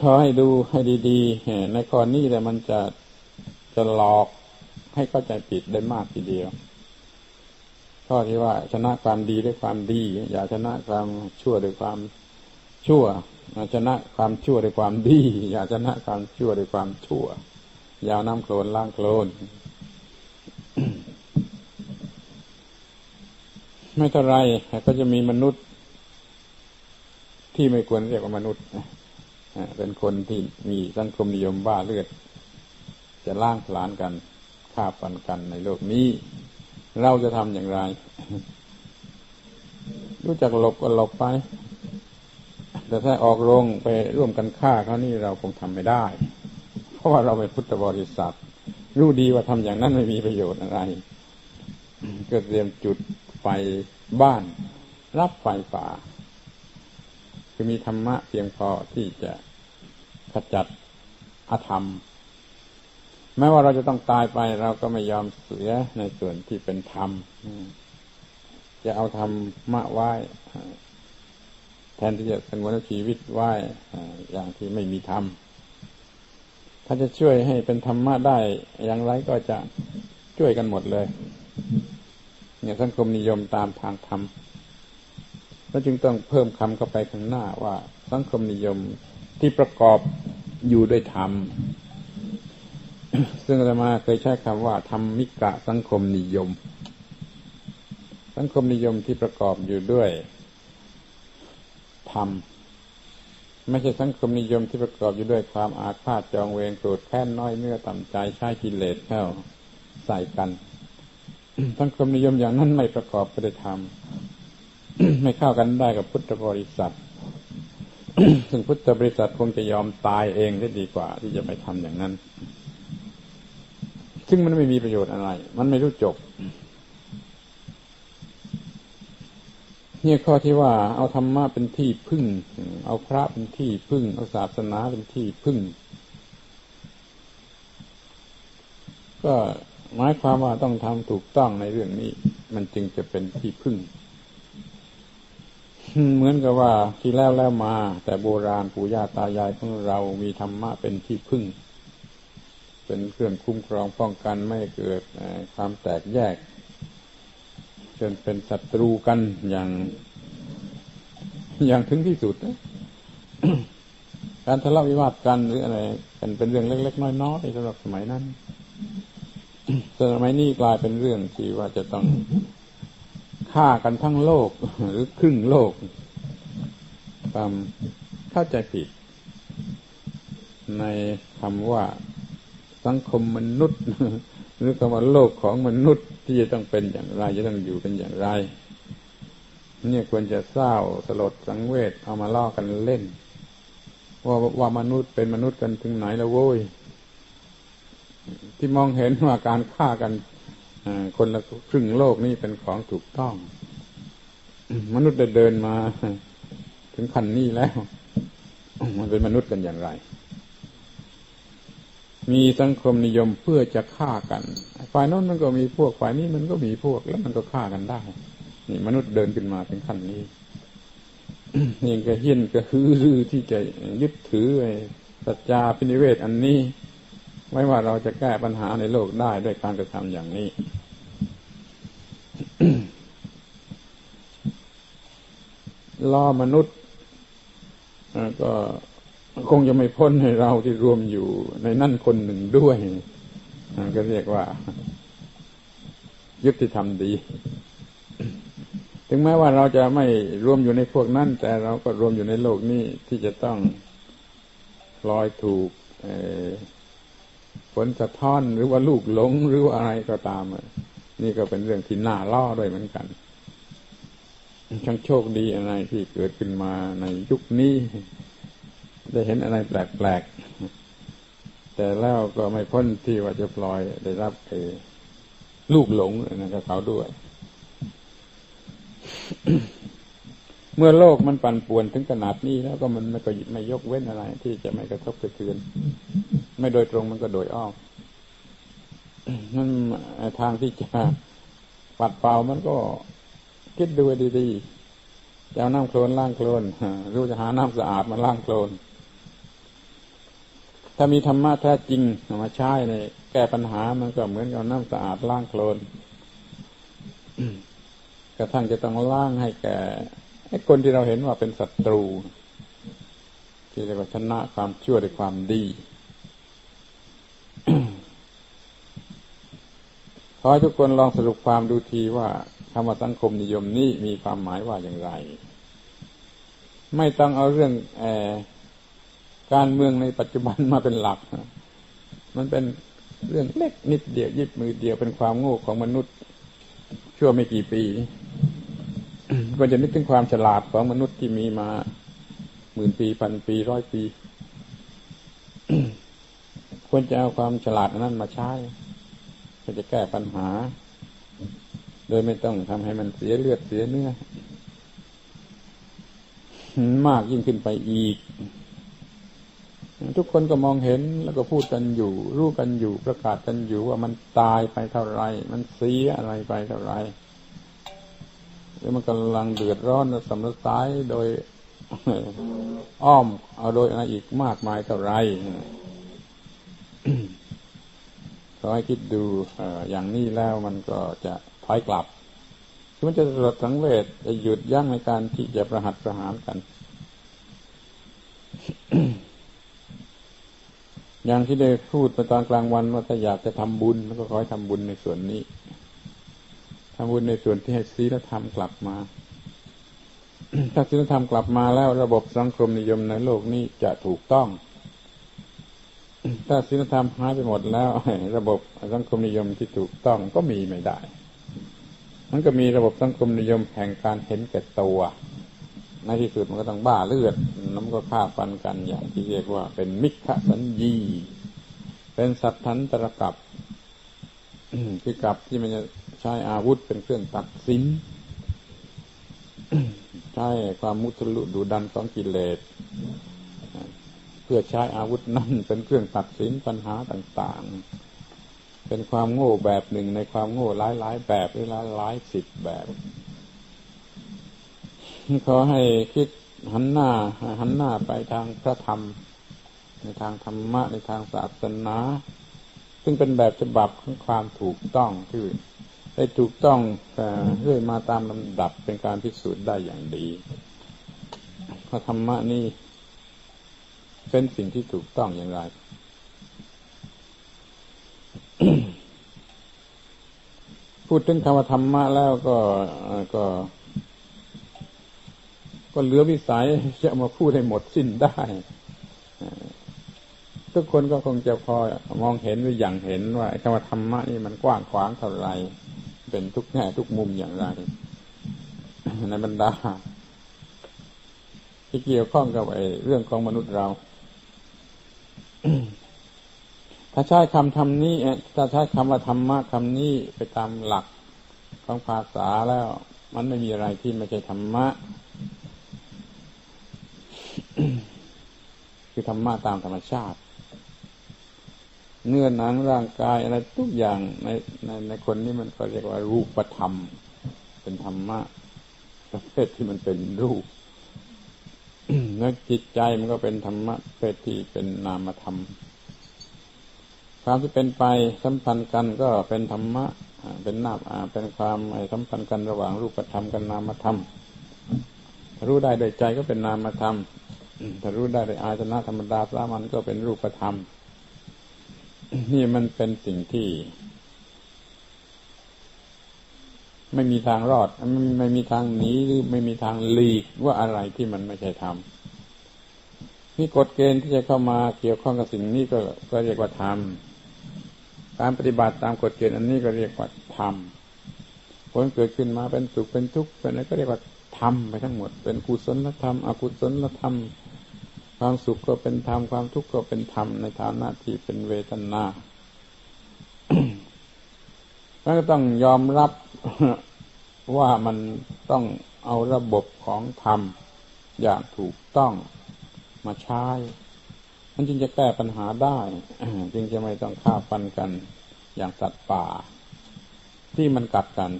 ขอให้ดูให้ดีๆในข้อนี้แต่มันจะจะหลอกให้เข้าใจผิดได้มากทีเดียวข้อที่ว่าชนะความดีด้วยความดี อย่าชนะความชั่วด้วยความชั่วชนะความชั่วด้วยความดี อย่าชนะความชั่วด้วยความชั่ว อย่าน้ำโคลนล้างโคลนไม่เท่าไรก็จะมีมนุษย์ที่ไม่ควรเรียกว่ามนุษย์ เป็นคนที่มีสังคมนิยมบ้าเลือด จะล่างผลานกันฆ่าฟันกันในโลกนี้ เราจะทำอย่างไร รู้จักหลบก็หลบไป แต่ถ้าออกโรงไปร่วมกันฆ่าเขานี่เราคงทำไม่ได้ เพราะว่าเราเป็นพุทธบริษัท รู้ดีว่าทำอย่างนั้นไม่มีประโยชน์อะไร ก็เตรียมจุดไฟบ้าน รับไฟป่า คือมีธรรมะเพียงพอที่จะขจัดอธรรม แม้ว่าเราจะต้องตายไปเราก็ไม่ยอมเสียในส่วนที่เป็นธรรม จะเอาธรรมะไว้ แทนที่จะสงวนชีวิตไว้อย่างที่ไม่มีธรรม ถ้าจะช่วยให้เป็นธรรมะได้อย่างไรก็จะช่วยกันหมดเลย เนี่ยสังคมนิยมตามทางธรรม แล้วจึงต้องเพิ่มคำเข้าไปข้างหน้าว่าสังคมนิยมที่ประกอบอยู่ด้วยธรรม ซึ่งอาตมาเคยใช้คำว่าธรรมมิกะสังคมนิยม สังคมนิยมที่ประกอบอยู่ด้วยธรรมไม่ใช่สังคมนิยมที่ประกอบอยู่ด้วยความอาฆาตจองเวรโกรธแค้นน้อยเนื้อต่ำใจใช้กิเลสเข้าใส่กัน สังคมนิยมอย่างนั้นไม่ประกอบไปด้วยธรรม ไม่เข้ากันได้กับพุทธบริษัท ซึ่งพุทธบริษัทคงจะยอมตายเองได้ดีกว่า ที่จะไปทำอย่างนั้น ซึ่งมันไม่มีประโยชน์อะไร มันไม่รู้จบนี่ข้อที่ว่าเอาธรรมะเป็นที่พึ่ง เอาพระเป็นที่พึ่ง เอาศาสนาเป็นที่พึ่ง ก็หมายความว่าต้องทำถูกต้องในเรื่องนี้ มันจึงจะเป็นที่พึ่ง เหมือนกับว่าที่แล้วแล้วมา แต่โบราณปู่ย่าตายายของเรามีธรรมะเป็นที่พึ่ง เป็นเครื่องคุ้มครองป้องกันไม่เกิดความแตกแยกจนเป็นศัตรูกันอย่างอย่างถึงที่สุดการทะเลาะวิวาทกันหรืออะไรเป็นเป็นเรื่องเล็ก ๆ น้อยๆสำหรับสมัยนั้นสมัยนี้กลายเป็นเรื่องที่ว่าจะต้อง ฆ่ากันทั้งโลก หรือครึ่งโลกความเข้าใจผิด ในคำว่าสังคมมนุษย์ หรือคำว่าโลกของมนุษย์ที่จะต้องเป็นอย่างไร จะต้องอยู่เป็นอย่างไรเนี่ยควรจะเศร้าสลดสังเวชเอามาล่อกันเล่น ว่าว่ามนุษย์เป็นมนุษย์กันถึงไหนแล้วโว้ยที่มองเห็นว่าการฆ่ากัน คนละครึ่งโลกนี่เป็นของถูกต้อง มนุษย์เดินมา ถึงขั้นนี้แล้ว มันเป็นมนุษย์กันอย่างไร มีสังคมนิยมเพื่อจะฆ่ากัน ฝ่ายโน้นมันก็มีพวกฝ่ายนี้มันก็มีพวกแล้วมันก็ฆ่ากันได้ นี่มนุษย์เดินขึ้นมาถึงขั้นนี้ยังกระเฮี้ยนกระฮือรือที่จะยึดถือไอ้สัจจาพินิเวศอันนี้ไว้ว่าเราจะแก้ปัญหาในโลกได้ด้วยการกระทำอย่างนี้ ล่อมนุษย์ก็คงจะไม่พ้นให้เราที่รวมอยู่ในนั่นคนหนึ่งด้วยก็เรียกว่า ยุติธรรมดี ถึงแม้ว่าเราจะไม่รวมอยู่ในพวกนั้น แต่เราก็รวมอยู่ในโลกนี้ที่จะต้องลอยถูกผลสะท้อนหรือว่าลูกหลงหรือว่าอะไรก็ตาม นี่ก็เป็นเรื่องที่น่าล่อด้วยเหมือนกันช่างโชคดีอะไรที่เกิดขึ้นมาในยุคนี้ ได้เห็นอะไรแปลกๆ แต่แล้วก็ไม่พ้นที่ว่าจะปล่อยได้รับเอลูกหลงนะกับเขาด้วย เมื่อโลกมันปั่นป่วนถึงขนาดนี้แล้วก็มันไม่ก็ไม่ยกเว้นอะไร ที่จะไม่กระทบกระเทือน ไม่โดยตรงมันก็โดยอ้อม ทางที่จะปัดเป่ามันก็คิดดูดีๆจะเอาน้ำโคลนล้างโคลนรู้จะหาน้ำสะอาดมาล้างโคลน ถ้ามีธรรมะแท้จริงมาใช้ในแก้ปัญหามันก็เหมือนกับน้ำสะอาดล้างโคลนกระทั่งจะต้องล้างให้แก่ไอ้คนที่เราเห็นว่าเป็นศัตรูที่เรียกว่าชนะความชั่วด้วยความดีข อให้ทุกคนลองสรุปความดูทีว่าคำว่าสังคมนิยมนี้มีความหมายว่าอย่างไร ไม่ต้องเอาเรื่องอการเมืองในปัจจุบันมาเป็นหลัก มันเป็นเรื่องเล็กนิดเดียวยิบมือเดียวเป็นความโง่ของมนุษย์ ชั่วไม่กี่ปีก็จะนึกถึงความฉลาดของมนุษย์ที่มีมาหมื่นปีพันปีร้อยปี ควรจะเอาความฉลาดนั้นมาใช้ เพื่จะแก้ปัญหา โดยไม่ต้องทำให้มันเสียเลือดเสียเนื้อมากยิ่งขึ้นไปอีก ทุกคนก็มองเห็นแล้วก็พูดกันอยู่ รู้กันอยู่ประกาศกันอยู่ว่ามันตายไปเท่าไร มันเสียอะไรไปเท่าไรหรือมันกำลังเดือดร้อนสำรักสายโดยอ้อม เอาโดยอะไรอีกมากมายเท่าไร ขอให้คิดดูอย่างนี้แล้วมันก็จะถอยกลับคือมันจะสลดสังเวชจะหยุดยั้งในการที่จะประหัตประหารกัน อย่างที่ได้พูดไปตอนกลางวันว่าถ้าอยากจะทำบุญก็ขอให้ทำบุญในส่วนนี้ทำบุญในส่วนที่ให้ศีลธรรมกลับมา ถ้าศีลธรรมกลับมาแล้วระบบสังคมนิยมในโลกนี้จะถูกต้อง ถ้าศีลธรรมหายไปหมดแล้ว ระบบสังคมนิยมที่ถูกต้องก็มีไม่ได้ มันก็มีระบบสังคมนิยมแห่งการเห็นแก่ตัวในที่สุดมันก็ต้องบ้าเลือดน้ำก็ฆ่าฟันกันอย่างที่เรียกว่าเป็นมิขสัญญี เป็นสัตทันตรกับคือกับที่มันจะใช้อาวุธเป็นเครื่องตัดสิน ใช้ความมุทะลุดูดันของกิเลส เพื่อใช้อาวุธนั่นเป็นเครื่องตัดสินปัญหาต่างๆ เป็นความโง่แบบหนึ่งในความโง่หลายๆแบบหรือหลายๆสิบแบบขอให้คิดหันหน้าหันหน้าไปทางพระธรรม ในทางธรรมะ ในทางศาสนา ซึ่งเป็นแบบฉบับของความถูกต้องที่ได้ถูกต้องเรื่อยมาตามลำดับเป็นการพิสูจน์ได้อย่างดีพระธรรมะนี่ เป็นสิ่งที่ถูกต้องอย่างไร พูดถึงคำว่าธรรมะแล้วก็ก็ ก็เหลือวิสัยจะมาพูดให้หมดสิ้นได้ ทุกคนก็คงจะพอมองเห็นหรืออย่างเห็นว่าคำว่าธรรมะนี่มันกว้างขวางเท่าไร เป็นทุกแง่ทุกมุมอย่างไรในบรรดาที่เกี่ยวข้องกับไอ้เรื่องของมนุษย์เรา ถ้าใช้คำทำนี้ถ้าใช้คำว่าธรรมะคำนี้ไปตามหลักของภาษาแล้ว มันไม่มีอะไรที่ไม่ใช่ธรรมะ คือธรรมะตามธรรมชาติ เนื้อหนังร่างกายอะไรทุกอย่างในในในคนนี้มันก็เรียกว่ารูปธรรม เป็นธรรมะประเภทที่มันเป็นรูป แล้วจิตใจมันก็เป็นธรรมะประเภทที่เป็นนามธรรม ความที่เป็นไปสัมพันธ์กันก็เป็นธรรมะเป็นนาบเป็นความสัมพันธ์กันระหว่างรูปธรรมกับนามธรรมรู้ได้โดยใจก็เป็นนามธรรมถ้ารู้ได้โดยอาชนะธรรมดาสามัญก็เป็นรูปธรรม นี่มันเป็นสิ่งที่ ไม่มีทางรอดไม่ไม่มีทางหนีหรือไม่มีทางหลีกว่าอะไรที่มันไม่ใช่ธรรมนี่กฎเกณฑ์ที่จะเข้ามาเกี่ยวข้องกับสิ่งนี้ก็ก็เรียกว่าธรรมการปฏิบัติตามกฎเกณฑ์อันนี้ก็เรียกว่าธรรมผลเกิดขึ้นมาเป็นสุขเป็นทุกข์เป็นอะไรก็เรียกว่าธรรมไปทั้งหมด เป็นกุศลธรรม อกุศลธรรม ความสุขก็เป็นธรรมความทุกข์ก็เป็นธรรมในฐานะที่เป็นเวทนาแล้วก็ต้องยอมรับ ว่ามันต้องเอาระบบของธรรมอย่างถูกต้องมาใช้ มันจึงจะแก้ปัญหาได้ จึงจะไม่ต้องฆ่าฟันกันอย่างสัตว์ป่า ที่มันกัดกัน